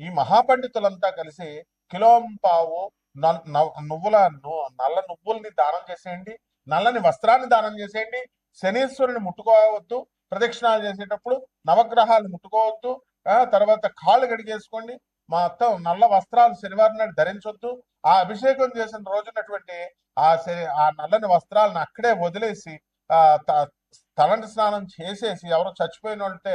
ఈ మహాపండితులంతా కలిసి కిలోంపావు null- now- నువ్వుల నల్ల నువ్వుల్ని దానం చేసేయండి నల్లని వస్త్రాన్ని దానం చేసేయండి శనీశ్వరుని ముట్టుకోవద్దు ప్రదక్షిణాలు చేసేటప్పుడు నవగ్రహాలు ముట్టుకోవద్దు ఆ తర్వాత కాళ్ళు గడిగేసుకోండి అత్త నల్ల వస్త్రాలు శనివారం నాడు ధరించొద్దు. ఆ అభిషేకం చేసిన రోజునటువంటి ఆ ఆ నల్లని వస్త్రాలను అక్కడే వదిలేసి ఆ తలంటి స్నానం చేసేసి ఎవరో చచ్చిపోయిన వాళ్ళంటే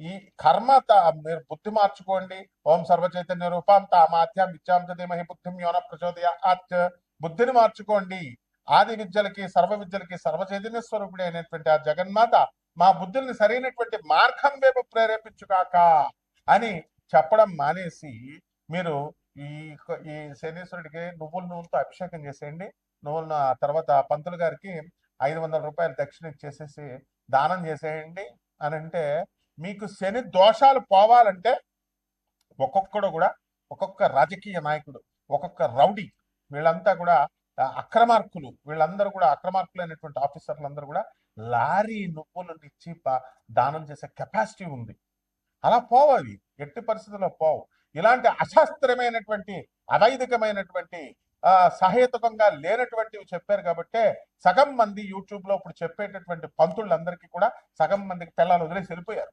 ఈ కర్మ త- మీరు బుద్ధి మార్చుకోండి. ఓం సర్వచైతన్య రూపం తామాత్యం విద్యాం ధీమహి బుద్ధిం యోన ప్రచోదయ ఆత్ బుద్ధిని మార్చుకోండి. ఆది విద్యలకి సర్వ విద్యలకి సర్వచైతన్య స్వరూపుడి అయినటువంటి ఆ జగన్మాత మా బుద్ధుల్ని సరైనటువంటి మార్గం వైపు ప్రేరేపించుగాక అని చెప్పడం మానేసి మీరు ఈ ఈ శనీశ్వరుడికి నువ్వుల నూనెతో అభిషేకం చేసేయండి. నువ్వుల ఆ తర్వాత పంతులు గారికి ఐదు వందల రూపాయలు దక్షిణ ఇచ్చేసేసి దానం చేసేయండి. అని అంటే మీకు శని దోషాలు పోవాలంటే ఒక్కొక్కడు కూడా ఒక్కొక్క రాజకీయ నాయకుడు ఒక్కొక్క రౌడీ వీళ్ళంతా కూడా అక్రమార్కులు వీళ్ళందరూ కూడా అక్రమార్కులు అక్రమార్కులైనటువంటి ఆఫీసర్లందరూ కూడా లారీ నువ్వులు ఇచ్చి ప- దానం చేసే కెపాసిటీ ఉంది. అలా పోవు ఎట్టి పరిస్థితుల్లో పోవు. ఇలాంటి అశాస్త్రమైనటువంటి అవైదికమైనటువంటి ఆ సహేతుకంగా లేనటువంటివి చెప్పారు కాబట్టే సగం మంది యూట్యూబ్లో ఇప్పుడు చెప్పేటటువంటి పంతులందరికీ కూడా సగం మందికి పిల్లలు వదిలేసి వెళ్ళిపోయారు.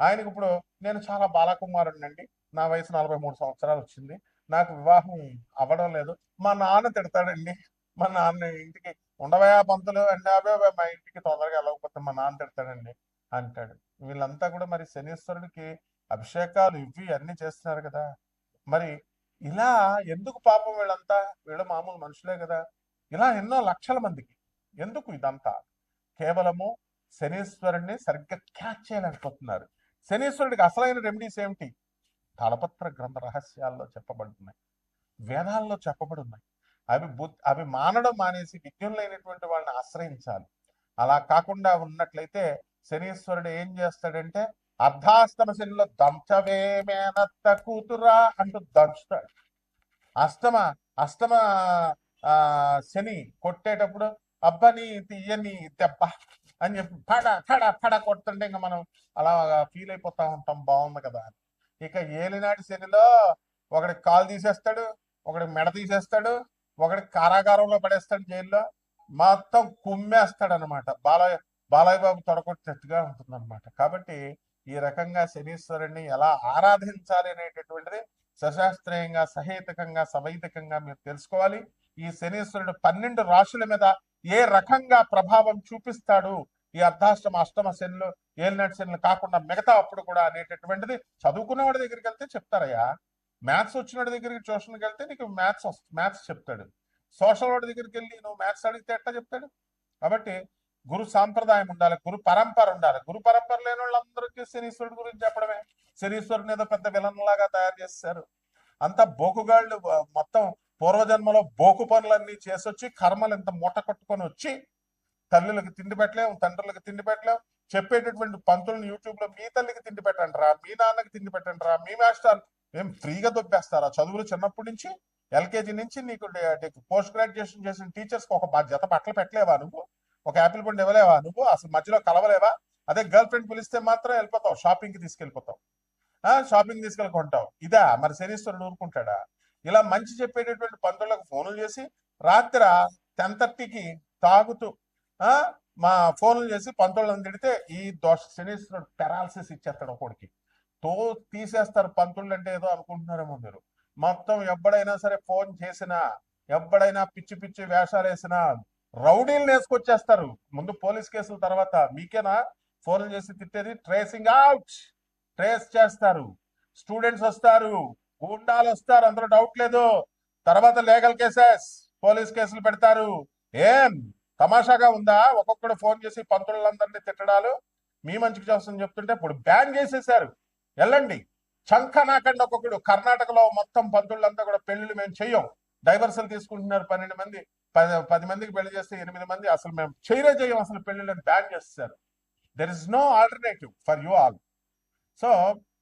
ఆయనకి ఇప్పుడు నేను చాలా బాలకుమారుడిని అండి నా వయసు నలభై మూడు సంవత్సరాలు వచ్చింది. నాకు వివాహం అవ్వడం లేదు. మా నాన్న తిడతాడండి. మా నాన్న ఇంటికి ఉండవయా పంతులు అంటే అవే మా ఇంటికి తొందరగా వెళ్ళకపోతే మా నాన్న తిడతాడండి అంటాడు. వీళ్ళంతా కూడా మరి శనీశ్వరుడికి అభిషేకాలు ఇవి అన్ని చేస్తున్నారు కదా. మరి ఇలా ఎందుకు పాపం వీళ్ళంతా? వీళ్ళు మామూలు మనుషులే కదా. ఇలా ఎన్నో లక్షల మందికి ఎందుకు ఇదంతా? కేవలము శనీశ్వరుడిని సరిగ్గా క్యాచ్ చేయలేకపోతున్నారు. శనీశ్వరుడికి అసలైన రెమెడీస్ ఏమిటి? తలపత్ర గ్రంథ రహస్యాల్లో చెప్పబడుతున్నాయి. వేదాల్లో చెప్పబడి ఉన్నాయి అవి అవి మానడం మానేసి విజ్ఞులైనటువంటి వాళ్ళని ఆశ్రయించాలి. అలా కాకుండా ఉన్నట్లయితే శనీశ్వరుడు ఏం చేస్తాడంటే అర్ధాష్టమ శనిలో దంచవే కూతురా అంటూ దంచుతాడు. అష్టమ అష్టమ ఆ శని కొట్టేటప్పుడు అబ్బని తీయని దెబ్బ అని చెప్పి పడ పడ పడ కొడుతుంటే ఇంకా మనం అలా ఫీల్ అయిపోతా ఉంటాం. బాగుంది కదా. ఇక ఏలినాటి శనిలో ఒకడి కాలు తీసేస్తాడు ఒకడి మెడ తీసేస్తాడు ఒకడి కారాగారంలో పడేస్తాడు జైల్లో. మొత్తం కుమ్మేస్తాడు అనమాట బాలయ్య బాలయ్య బాబు తొడగొట్టినట్టుగా ఉంటుంది అనమాట కాబట్టి ఈ రకంగా శనీశ్వరుణ్ణి ఎలా ఆరాధించాలి అనేటటువంటిది సశాస్త్రీయంగా సహేతకంగా సవైతకంగా మీరు తెలుసుకోవాలి. ఈ శనీశ్వరుడు పన్నెండు రాశుల మీద ఏ రకంగా ప్రభావం చూపిస్తాడు ఈ అర్ధాష్టమ అష్టమ శనులు ఏలినాటి శనులు కాకుండా మిగతా అప్పుడు కూడా అనేటటువంటిది చదువుకున్న వాడి దగ్గరికి వెళ్తే చెప్తారయ్యా. మ్యాథ్స్ వచ్చిన దగ్గరికి ట్యూషన్కి వెళ్తే నీకు మ్యాథ్స్ మ్యాథ్స్ చెప్తాడు. సోషల్ వాడి దగ్గరికి వెళ్ళి నువ్వు మ్యాథ్స్ అడిగితే ఎట్లా చెప్తాడు? కాబట్టి గురు సాంప్రదాయం ఉండాలి గురు పరంపర ఉండాలి. గురు పరంపర లేని వాళ్ళందరికీ శనీశ్వరుడు గురించి చెప్పడమే. శనీశ్వరుని ఏదో పెద్ద విలన్ లాగా తయారు చేస్తారు. అంతా బోకుగాళ్ళు మొత్తం పూర్వజన్మలో బోకు పనులన్నీ చేసొచ్చి కర్మలు ఇంత మూట కొట్టుకొని వచ్చి తల్లులకు తిండి పెట్టలేము తండ్రులకు తిండి పెట్టలేము చెప్పేటటువంటి పంతులను యూట్యూబ్లో మీ తల్లికి తిండి పెట్టండి రా మీ నాన్నకి తిండి పెట్టండి రా మీ మాస్టర్ ఏం ఫ్రీగా దొబ్బేస్తారా? చదువులు చిన్నప్పటి నుంచి ఎల్కేజీ నుంచి నీకు పోస్ట్ గ్రాడ్యుయేషన్ చేసిన టీచర్స్కి ఒక జత బట్టలు పెట్టలేవా నువ్వు? ఒక యాపిల్ పండు ఇవ్వలేవా నువ్వు? అసలు మధ్యలో కలవలేవా? అదే గర్ల్ ఫ్రెండ్ పిలిస్తే మాత్రం వెళ్ళిపోతావు షాపింగ్కి తీసుకెళ్ళిపోతావు. ఆ షాపింగ్ తీసుకెళ్ళి కొంటావు. ఇదా మరి శనీశ్వరుడు ఊరుకుంటాడా? ఇలా మంచి చెప్పేటటువంటి పంతులకు ఫోన్లు చేసి రాత్రి టెన్ థర్టీకి తాగుతూ ఆ మా ఫోన్లు చేసి పంతులను తిడితే ఈ దోష శనీశ్వరుడు పెరాలసిస్ ఇచ్చేస్తాడు ఒకడికి. తో తీసేస్తారు పంతులు అంటే ఏదో అనుకుంటున్నారేమో మీరు. మొత్తం ఎప్పుడైనా సరే ఫోన్ చేసినా ఎప్పుడైనా పిచ్చి పిచ్చి వేషాలు వేసినా రౌడీలు వేసుకొచ్చేస్తారు ముందు పోలీస్ కేసుల తర్వాత మీకేనా? ఫోన్లు చేసి తిట్టేది ట్రేసింగ్ అవుట్. ట్రేస్ చేస్తారు. స్టూడెంట్స్ వస్తారు. గుండాలు వస్తారు అందులో డౌట్ లేదు. తర్వాత లీగల్ కేసెస్ పోలీస్ కేసులు పెడతారు. ఏం? తమాషాగా ఉందా? ఒక్కొక్కడు ఫోన్ చేసి పంతులందరినీ తిట్టడాలు. మీ మంచికి చేస్తుందని చెప్తుంటే ఇప్పుడు బ్యాన్ చేసేసారు వెళ్ళండి చంకనాకండి ఒక్కొక్కడు. కర్ణాటకలో మొత్తం పంతులంతా కూడా పెళ్ళిళ్ళు మేము చెయ్యం. డైవర్సల్ తీసుకుంటున్నారు పన్నెండు మంది. పది పది మందికి పెళ్ళి చేస్తే ఎనిమిది మంది. అసలు మేము చేయరే చేయం అసలు పెళ్ళిళ్ళని బ్యాన్ చేస్తారు there is no alternative for you all so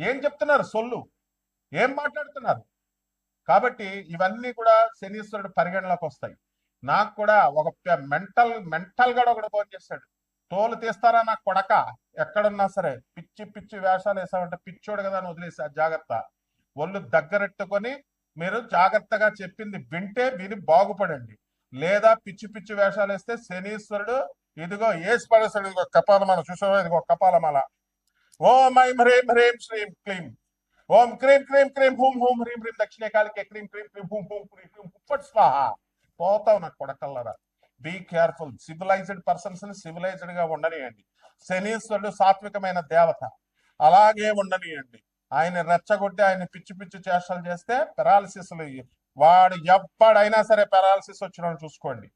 ఏం చెప్తున్నారు? సొల్లు. ఏం మాట్లాడుతున్నారు? కాబట్టి ఇవన్నీ కూడా శనీశ్వరుడు పరిగణలోకి వస్తాయి. నాకు కూడా ఒక మెంటల్ మెంటల్గా ఒకడు ఫోన్ చేస్తాడు. తోలు తీస్తారా నాకు కొడక? ఎక్కడున్నా సరే. పిచ్చి పిచ్చి వేషాలు వేసామంటే పిచ్చోడు కదా అని వదిలేసా జాగ్రత్త. ఒళ్ళు దగ్గరెట్టుకొని మీరు జాగ్రత్తగా చెప్పింది వింటే విని బాగుపడండి. లేదా పిచ్చి పిచ్చి వేషాలు వేస్తే శనీశ్వరుడు ఇదిగో ఏసు పడేశాడు ఇదిగో కపాలమాల. చూసావా? ఇదిగో కపాలమాల. ఓం ఐం హ్రీం హ్రీం శ్రీం క్లీం. ఓం క్రీం క్రీం క్రీం హూం హూం హ్రీం హ్రీం దక్షిణకాలికే క్రీం క్రీం క్రీం హూం హూం క్రీం క్రీం హుప్పట్ స్వాహ. పోతావు నాకు కొడకల్లరా. బీ కేర్ఫుల్ సివిలైజ్డ్ పర్సన్స్ని సివిలైజ్డ్గా ఉండనియండి. శనీశ్వరుడు సాత్వికమైన దేవత. అలాగే ఉండనియండి. ఆయన రెచ్చగొట్టి ఆయన పిచ్చి పిచ్చి చేష్టలు చేస్తే పెరాలసిస్ వాడు ఎవ్వడైనా సరే పెరాలసిస్ వచ్చిన చూసుకోండి.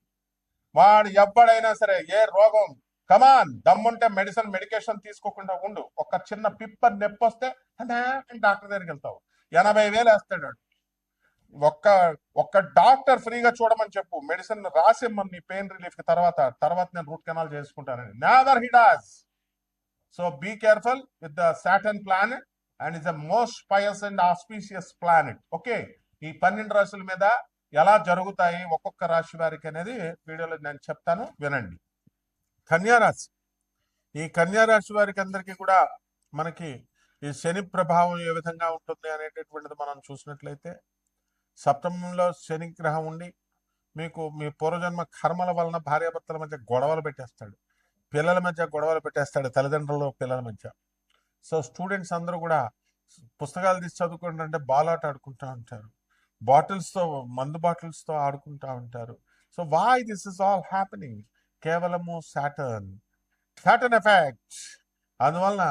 వాడు ఎప్పుడైనా సరే ఏ రోగం కమాన్ దమ్ముంటే మెడిసిన్ మెడికేషన్ తీసుకోకుండా ఉండు. ఒక చిన్న పిప్పర్ నొప్పి వస్తే డాక్టర్ దగ్గరికి వెళ్తావు. ఎనభై వేలు వేస్తాడు ఒక్క ఒక్క డాక్టర్ ఫ్రీగా చూడమని చెప్పు. మెడిసిన్ రాసిమ్మని నీ పెయిన్ రిలీఫ్కి తర్వాత తర్వాత నేను రూట్ కెనాల్ చేసుకుంటానని neither hideous so be careful with the Saturn planet and is the most pious and auspicious planet okay ఈ పన్నెండు రాశుల మీద ఎలా జరుగుతాయి ఒక్కొక్క రాశి వారికి అనేది వీడియోలో నేను చెప్తాను. వినండి. కన్యారాశి. ఈ కన్యారాశి వారికి అందరికీ కూడా మనకి ఈ శని ప్రభావం ఏ విధంగా ఉంటుంది అనేటటువంటిది మనం చూసినట్లయితే సప్తమంలో శని గ్రహం ఉండి మీకు మీ పూర్వజన్మ కర్మల వలన భార్యాభర్తల మధ్య గొడవలు పెట్టేస్తాడు. పిల్లల మధ్య గొడవలు పెట్టేస్తాడు తల్లిదండ్రులు పిల్లల మధ్య. సో స్టూడెంట్స్ అందరూ కూడా పుస్తకాలు తీసి చదువుకుంటుంటే బాల్ ఆట ఆడుకుంటా ఉంటారు. బాటిల్స్తో మందు బాటిల్స్తో ఆడుకుంటూ ఉంటారు. So why this is all happening కేవలము సాటర్న్. సాటర్న్ ఎఫెక్ట్ అందువలన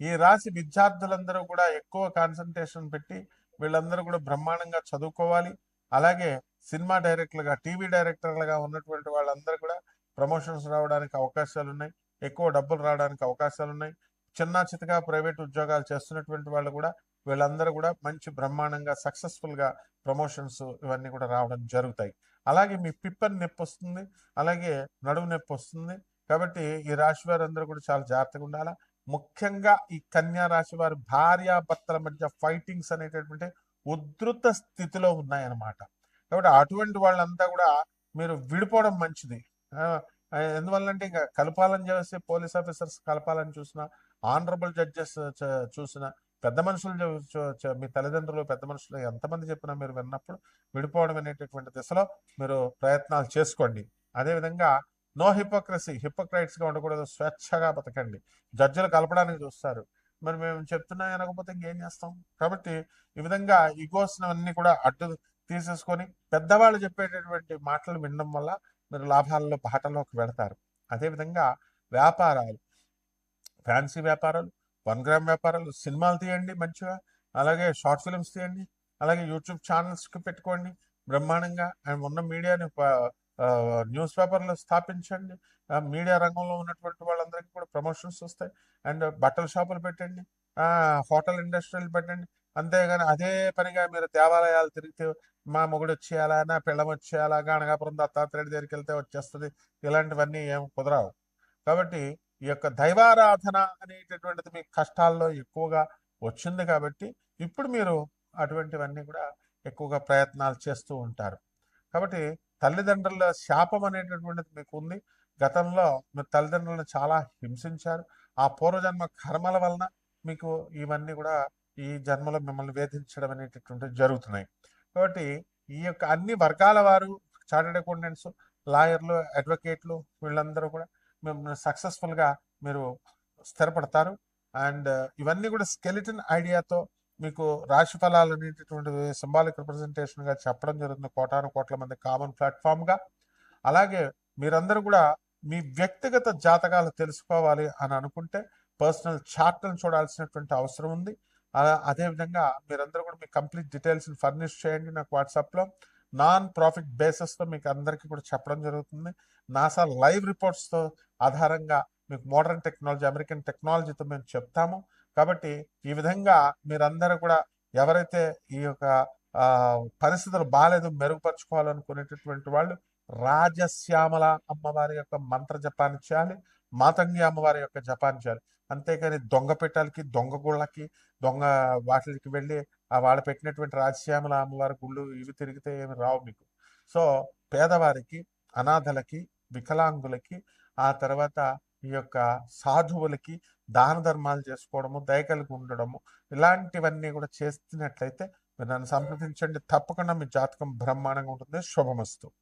ఈ రాశి విద్యార్థులందరూ కూడా ఎక్కువ కాన్సన్ట్రేషన్ పెట్టి వీళ్ళందరూ కూడా బ్రహ్మాండంగా చదువుకోవాలి. అలాగే సినిమా డైరెక్టర్లుగా టీవీ డైరెక్టర్లుగా ఉన్నటువంటి వాళ్ళందరూ కూడా ప్రమోషన్స్ రావడానికి అవకాశాలు ఉన్నాయి ఎక్కువ డబ్బులు రావడానికి అవకాశాలు ఉన్నాయి చిన్న చితగా ప్రైవేట్ ఉద్యోగాలు చేస్తున్నటువంటి వాళ్ళు కూడా వీళ్ళందరూ కూడా మంచి బ్రహ్మాండంగా సక్సెస్ఫుల్గా ప్రమోషన్స్ ఇవన్నీ కూడా రావడం జరుగుతాయి. అలాగే మీ పిప్పని నొప్పి వస్తుంది అలాగే నడుము నొప్పి వస్తుంది కాబట్టి ఈ రాశి వారందరూ కూడా చాలా జాగ్రత్తగా ఉండాలా. ముఖ్యంగా ఈ కన్యా రాశి వారి భార్యాభర్తల మధ్య ఫైటింగ్స్ అనేటటువంటి ఉధృత స్థితిలో ఉన్నాయన్నమాట. కాబట్టి అటువంటి వాళ్ళంతా కూడా మీరు విడిపోవడం మంచిది. ఎందువల్లంటే ఇంకా కలపాలని చేసే పోలీస్ ఆఫీసర్స్ కలపాలని చూసిన ఆనరబుల్ జడ్జెస్ చూసిన పెద్ద మనుషులు మీ తల్లిదండ్రులు పెద్ద మనుషులు ఎంతమంది చెప్పినా మీరు విన్నప్పుడు విడిపోవడం అనేటటువంటి దిశలో మీరు ప్రయత్నాలు చేసుకోండి. అదేవిధంగా నో హిపోక్రసీ హిపోక్రైట్స్గా ఉండకూడదు. స్వేచ్ఛగా బతకండి. జడ్జిలు కలపడానికి చూస్తారు. మరి మేము చెప్తున్నా అనకపోతే ఇంకేం చేస్తాం? కాబట్టి ఈ విధంగా ఈగోస్ కూడా అడ్డు తీసేసుకొని పెద్దవాళ్ళు చెప్పేటటువంటి మాటలు వినడం వల్ల మీరు లాభాలలో బాటలోకి వెళతారు. అదేవిధంగా వ్యాపారాలు ఫ్యాన్సీ వ్యాపారాలు వన్ గ్రామ్ వ్యాపారాలు సినిమాలు తీయండి మంచిగా అలాగే షార్ట్ ఫిల్మ్స్ తీయండి అలాగే యూట్యూబ్ ఛానల్స్కి పెట్టుకోండి బ్రహ్మాండంగా. అండ్ ఉన్న మీడియాని న్యూస్ పేపర్లు స్థాపించండి. మీడియా రంగంలో ఉన్నటువంటి వాళ్ళందరికీ కూడా ప్రమోషన్స్ వస్తాయి. అండ్ బట్టల షాపులు పెట్టండి హోటల్ ఇండస్ట్రీలు పెట్టండి. అంతేగాని అదే పనిగా మీరు దేవాలయాలు తిరిగితే మా మొగుడు వచ్చేయాలా నా పిల్లం వచ్చేయాలా గణగాపురం దత్తాత్రేయుడి దగ్గరికి వెళ్తే వచ్చేస్తుంది. ఇలాంటివన్నీ ఏం కుదరావు. కాబట్టి ఈ యొక్క దైవారాధన అనేటటువంటిది మీ కష్టాల్లో ఎక్కువగా వచ్చింది కాబట్టి ఇప్పుడు మీరు అటువంటివన్నీ కూడా ఎక్కువగా ప్రయత్నాలు చేస్తూ ఉంటారు. కాబట్టి తల్లిదండ్రుల శాపం అనేటటువంటిది మీకు ఉంది గతంలో మీరు తల్లిదండ్రులను చాలా హింసించారు. ఆ పూర్వజన్మ కర్మల వలన మీకు ఇవన్నీ కూడా ఈ జన్మలో మిమ్మల్ని వేధించడం అనేటటువంటివి జరుగుతున్నాయి. కాబట్టి ఈ యొక్క అన్ని వర్గాల వారు చార్టెడ్ అకౌంటెంట్స్ లాయర్లు అడ్వకేట్లు వీళ్ళందరూ కూడా సక్సెస్ఫుల్గా మీరు స్థిరపడతారు. అండ్ uh, ఇవన్నీ కూడా స్కెలిటన్ ఐడియాతో మీకు రాశి ఫలాలు అనేటటువంటి సింబాలిక్ రిప్రజెంటేషన్గా చెప్పడం జరుగుతుంది. కోటాను కోట్ల మంది కామన్ ప్లాట్ఫామ్గా అలాగే మీరందరూ కూడా మీ వ్యక్తిగత జాతకాలు తెలుసుకోవాలి అని అనుకుంటే పర్సనల్ చార్ట్లను చూడాల్సినటువంటి అవసరం ఉంది. అలా అదేవిధంగా మీరందరూ కూడా మీ కంప్లీట్ డీటెయిల్స్ని ఫర్నిష్ చేయండి నాకు వాట్సాప్లో నాన్ ప్రాఫిట్ బేసిస్తో మీకు అందరికీ కూడా చెప్పడం జరుగుతుంది. నాసా లైవ్ రిపోర్ట్స్తో ఆధారంగా మీకు మోడర్న్ టెక్నాలజీ అమెరికన్ టెక్నాలజీతో మేము చెప్తాము. కాబట్టి ఈ విధంగా మీరందరూ కూడా ఎవరైతే ఈ యొక్క పరిస్థితులు బాగాలేదు మెరుగుపరచుకోవాలనుకునేటటువంటి వాళ్ళు రాజశ్యామల అమ్మవారి యొక్క మంత్ర జపాన్ని చేయాలి మాతంగి అమ్మవారి యొక్క జపాన్ని చేయాలి. అంతేకాని దొంగ పెట్టాలకి దొంగ గుళ్ళకి దొంగ వాటికి వెళ్ళి ఆ వాళ్ళు పెట్టినటువంటి రాజశ్యామల అమ్మవారి గుళ్ళు ఇవి తిరిగితే ఏమి రావు మీకు. సో పేదవారికి అనాథలకి వికలాంగులకి ఆ తర్వాత ఈ యొక్క సాధువులకి దాన ధర్మాలు చేసుకోవడము దయకలిగి ఉండడము ఇలాంటివన్నీ కూడా చేస్తున్నట్లయితే మీరు నన్ను సంప్రదించండి. తప్పకుండా మీ జాతకం బ్రహ్మాండంగా ఉంటుంది. శుభమస్తు.